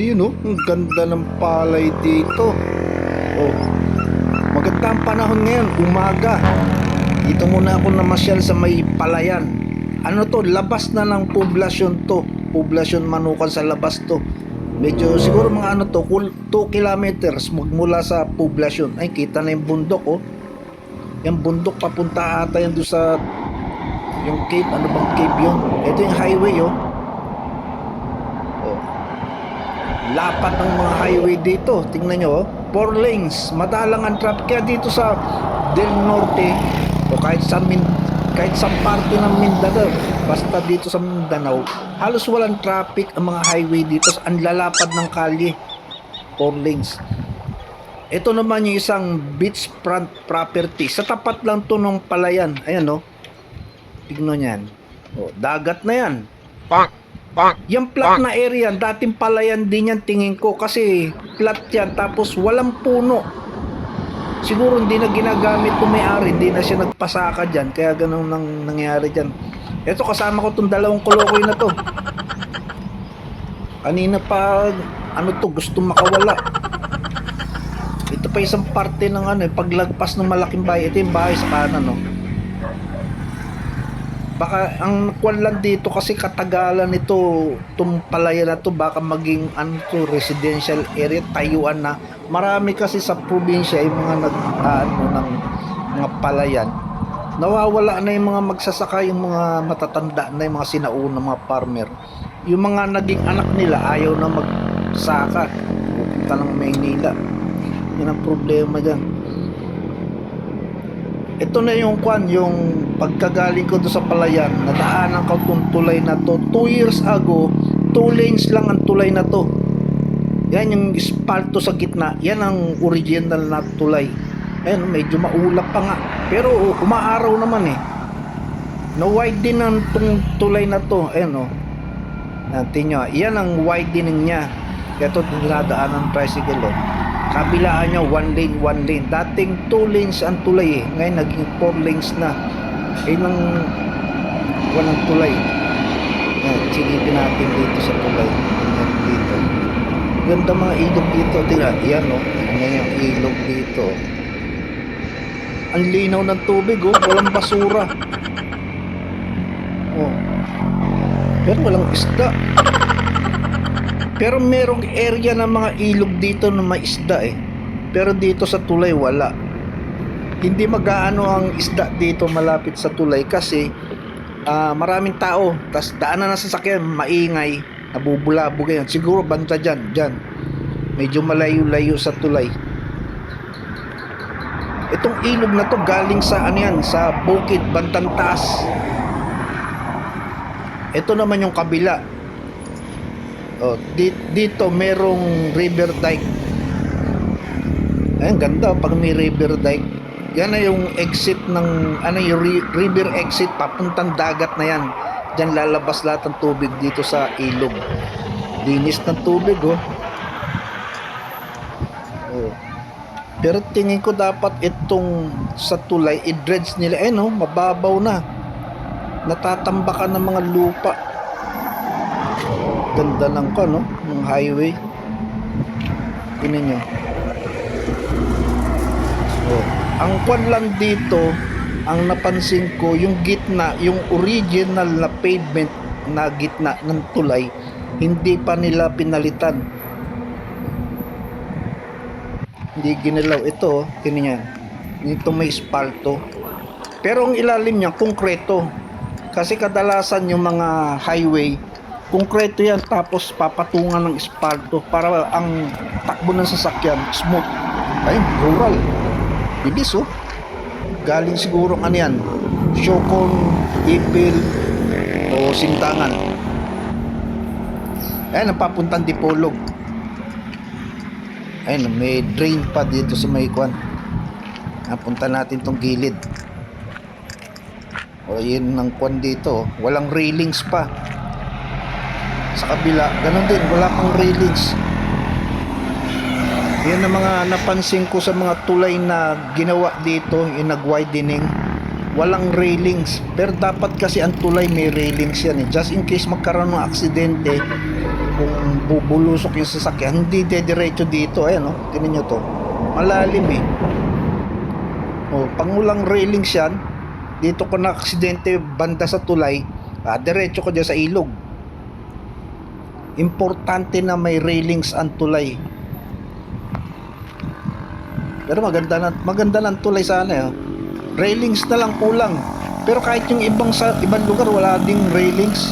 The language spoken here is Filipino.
Ayun oh, ang ganda ng palay dito. Oh. Maganda ang panahon ngayon, umaga. Dito muna ako namasyal sa may palayan. Ano to, labas na ng poblasyon to. Poblasyon manukan sa labas to. Medyo siguro mga ano to, 2 kilometers magmula sa poblasyon. Ay, kita na yung bundok oh. Yung bundok papunta ata yan doon sa yung cave, ano bang cave yun? Ito yung highway. Oh. Lapat ng mga highway dito. Tingnan nyo, oh. Four lanes. Madalang ang traffic. Kaya dito sa Del Norte, o kahit sa Min kahit sa parte ng Mindanao, basta dito sa Mindanao, halos walang traffic ang mga highway dito. Ang lalapad ng kalye. Four lanes. Ito naman yung isang beachfront property. Sa tapat lang to ng palayan. Ayan, no? Tignan yan. Oh, dagat na yan. Bonk. Yung flat na area, dating palayan din yan tingin ko kasi flat yan tapos walang puno. Siguro hindi na ginagamit kung may-ari, hindi na siya nagpasaka dyan, kaya ganun nang nangyari dyan. Ito kasama ko tong dalawang kolokoy na to. Kanina pa, ano to, gusto makawala. Ito pa isang parte ng ano, eh, paglagpas ng malaking bahay. Ito yung bahay sa kanan, no? Baka ang kwan lang dito kasi katagalan nito palayan na to baka maging ano to residential area tayuan na. Marami kasi sa probinsya yung mga nag ano ng mga palayan. Nawawala na yung mga magsasaka yung mga matatanda na yung mga sinauna mga farmer. Yung mga naging anak nila ayaw na magsaka. Pupunta ng Maynila. Yun ang problema dyan ito na yung kwan, yung pagkagaling ko doon sa palayan, nadaanan ko itong tulay na to. 2 years ago, 2 lanes lang ang tulay na to. Yan yung espalto sa gitna. Yan ang original na tulay. Ayan, medyo maulap pa nga. Pero umaaraw naman eh. Na-wide din ang tong tulay na to. Ayan o. Oh. Natin nyo. Yan ang widening niya. Ito dinadaanan ng tricycle oh kabilaan niya one lane one lane. Dating two lanes ang tulay eh. Ngayon naging four lanes na. Eh nang walang tulay. Yan silipin natin dito sa tulay. Yan dito. Ganda mga ilog dito. Tingnan yan oh. Yan yung ilog dito. Ang linaw ng tubig oh. Walang basura. Oh. Pero walang isda pero merong area ng mga ilog dito na may isda eh. Pero dito sa tulay wala. Hindi magaano ang isda dito malapit sa tulay kasi uh, maraming tao. Tapos daanan ng sasakyan, maingay, nabubulabog yan. Siguro banta dyan, dyan. Medyo malayo-layo sa tulay. Itong ilog na to galing sa ano yan, sa bukid, bantang taas. Ito naman yung kabila Oh, dito, dito merong river dike. Ayun, ganda pag may river dike. Yan na yung exit ng ano yung river exit papuntang dagat na yan. Diyan lalabas lahat ng tubig dito sa ilog. Linis ng tubig oh. oh. Pero tingin ko dapat itong sa tulay i-dredge nila eh no, mababaw na. Natatambakan ng mga lupa ganda ng ko no? Ng highway. Tingnan nyo. Oh. ang kwan lang dito ang napansin ko yung gitna yung original na pavement na gitna ng tulay hindi pa nila pinalitan. Hindi ginilaw ito tingnan nyo. Dito may espalto. Pero ang ilalim niya konkreto. Kasi kadalasan yung mga highway konkreto yan tapos papatungan ng espalto para ang takbo ng sasakyan smooth. Ayun rural. Bilis oh. Galing siguro ano yan Shokon, Ipil o Sintangan. Ayun ang papuntang Dipolog. Ayun may drain pa dito sa may kwan. Napunta natin tong gilid. O yun ang kwan dito. Walang railings pa sa kabila ganun din wala pang railings yan ang mga napansin ko sa mga tulay na ginawa dito yung nag widening walang railings pero dapat kasi ang tulay may railings yan eh. just in case magkaroon ng aksidente kung bubulusok yung sasakyan, hindi dediretso dito. Ayan, no? Tinan nyo to. Malalim eh. Oh, pangulang railings yan, dito ko na aksidente banda sa tulay, ah, diretso ko dyan sa ilog. Importante na may railings ang tulay. Pero maganda na, maganda ng tulay sana eh. Railings na lang kulang. Pero kahit yung ibang sa ibang lugar wala ding railings.